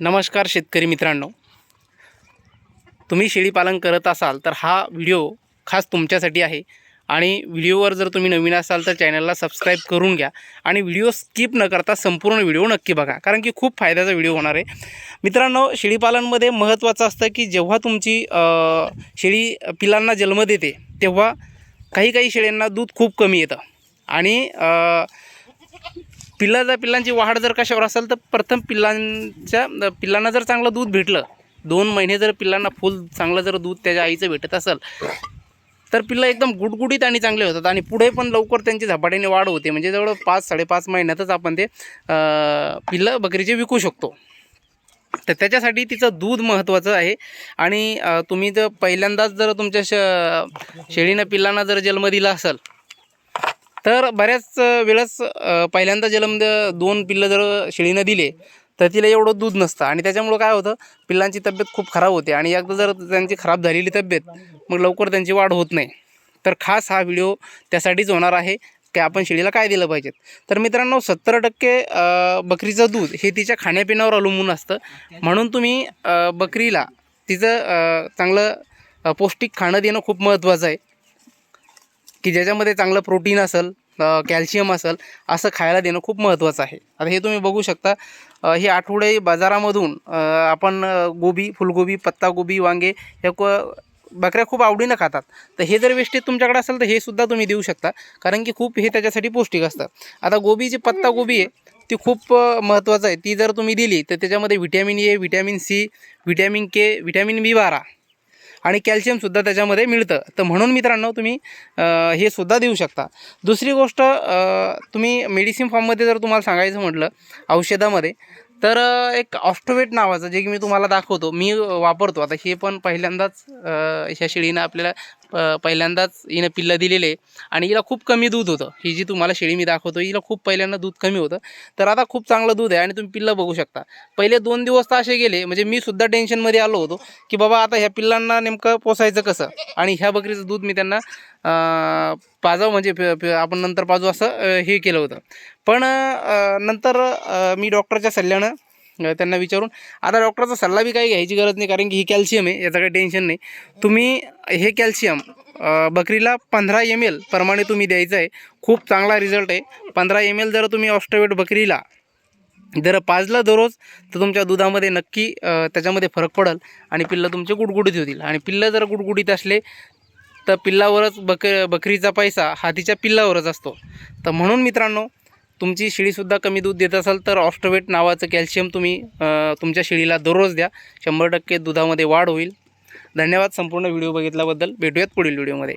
नमस्कार शेतकरी मित्रांनो. तुम्ही शेळीपालन करत असाल तर हा व्हिडिओ खास तुमच्यासाठी आहे आणि व्हिडिओवर जर तुम्ही नवीन असाल तर चॅनलला सबस्क्राईब करून घ्या आणि व्हिडिओ स्किप न करता संपूर्ण व्हिडिओ नक्की बघा कारण की खूप फायद्याचा व्हिडिओ होणार आहे. मित्रांनो शेळीपालनमध्ये महत्त्वाचं असतं की जेव्हा तुमची शेळी पिलांना जन्म देते तेव्हा काही काही शेळ्यांना दूध खूप कमी येतं. आणि पिल्लाचा पिल्लांची वाढ जर कशावर असेल तर प्रथम पिल्लांच्या पिल्लांना जर चांगलं दूध भेटलं दोन महिने जर पिल्लांना फुल चांगलं जर दूध त्याच्या आईचं भेटत असेल तर पिल्लं एकदम गुटगुटीत आणि चांगले होतात आणि पुढे पण लवकर त्यांची झपाट्याने वाढ होते. म्हणजे जवळ पाच साडेपाच महिन्यातच आपण ते पिल्लं बकरीचे विकू शकतो. तर त्याच्यासाठी तिचं दूध महत्त्वाचं आहे. आणि तुम्ही जर पहिल्यांदाच जर तुमच्या श शेळीनं पिल्लांना जर जन्म दिला असेल तर बऱ्याच वेळेस पहिल्यांदा जन्म दोन पिल्लं जर शेळीनं दिले तर तिला एवढं दूध नसतं. आणि त्याच्यामुळं काय होतं पिल्लांची तब्येत खूप खराब होते. आणि एकदा जर त्यांची खराब झालेली तब्येत मग लवकर त्यांची वाढ होत नाही. तर खास हा व्हिडिओ त्यासाठीच होणार आहे की आपण शेळीला काय दिलं पाहिजेत तर मित्रांनो सत्तर टक्के बकरीचं दूध हे तिच्या खाण्यापिण्यावर अवलंबून असतं. म्हणून तुम्ही बकरीला तिचं चांगलं पौष्टिक खाणं देणं खूप महत्त्वाचं आहे. की ज्याच्यामध्ये चांगलं प्रोटीन असेल कॅल्शियम असेल असं खायला देणं खूप महत्त्वाचं आहे. आता हे तुम्ही बघू शकता हे आठवडे बाजारामधून आपण गोबी फुलगोबी पत्तागोबी वांगे हे क बकऱ्या खूप आवडीनं खातात. तर हे जर वेस्टेज तुमच्याकडे असेल तर हे सुद्धा तुम्ही देऊ शकता. कारण की खूप हे त्याच्यासाठी पौष्टिक असतं आता गोबी जी पत्तागोबी आहे ती खूप महत्त्वाचं आहे. ती जर तुम्ही दिली तर त्याच्यामध्ये vitamin A vitamin C vitamin K vitamin B बारा आणि कॅल्शियमसुद्धा त्याच्यामध्ये मिळतं. तर म्हणून मित्रांनो तुम्ही हे सुद्धा देऊ शकता. दुसरी गोष्ट तुम्ही मेडिसिन फॉर्ममध्ये जर तुम्हाला सांगायचं म्हटलं औषधामध्ये तर एक ऑफ्टोवेट नावाचं जे की मी तुम्हाला दाखवतो मी वापरतो. आता हे पण पहिल्यांदाच ह्या शेळीनं आपल्याला प- पहिल्यांदाच हिनं पिल्लं दिलेले. आहे आणि हिला खूप कमी दूध होतं. ही जी तुम्हाला शेळी मी दाखवतो हिला खूप पहिल्यांदा दूध कमी होतं. तर आता खूप चांगलं दूध आहे आणि तुम्ही पिल्लं बघू शकता. पहिले दोन दिवस तर असे गेले म्हणजे मी सुद्धा टेन्शनमध्ये आलो होतो की बाबा आता ह्या पिल्लांना नेमकं पोसायचं कसं? आणि ह्या बकरीचं दूध मी त्यांना अं, पाजावं म्हणजे आपण नंतर पाजू असं हे केलं होतं. पण नंतर मी डॉक्टरच्या सल्ल्यानं त्यांना विचारून आता डॉक्टरचा सल्ला बी काही घ्यायची गरज नाही कारण की ही कॅल्शियम आहे याचं काही टेन्शन नाही. तुम्ही हे कॅल्शियम बकरीला पंधरा एम एल प्रमाणे तुम्ही द्यायचं आहे खूप चांगला रिझल्ट आहे. पंधरा एम एल जर तुम्ही ऑस्ट्रोवेट बकरीला जर पाजलं दररोज तर तुमच्या दुधामध्ये नक्की त्याच्यामध्ये फरक पडेल आणि पिल्लं तुमचे गुडगुडीत होतील. आणि पिल्लं जर गुडगुडीत असले तर पिल्लावरच बक बकरीचा पैसा हा तिच्या पिल्लावरच असतो. तर म्हणून मित्रांनो तुमची शेळीसुद्धा कमी दूध देत असाल तर ऑस्ट्रोवेट नावाचं कॅल्शियम तुम्ही तुमच्या शेळीला दररोज द्या. शंभर टक्के दुधामध्ये वाढ होईल. धन्यवाद संपूर्ण व्हिडिओ बघितल्याबद्दल. भेटूयात पुढील व्हिडिओमध्ये.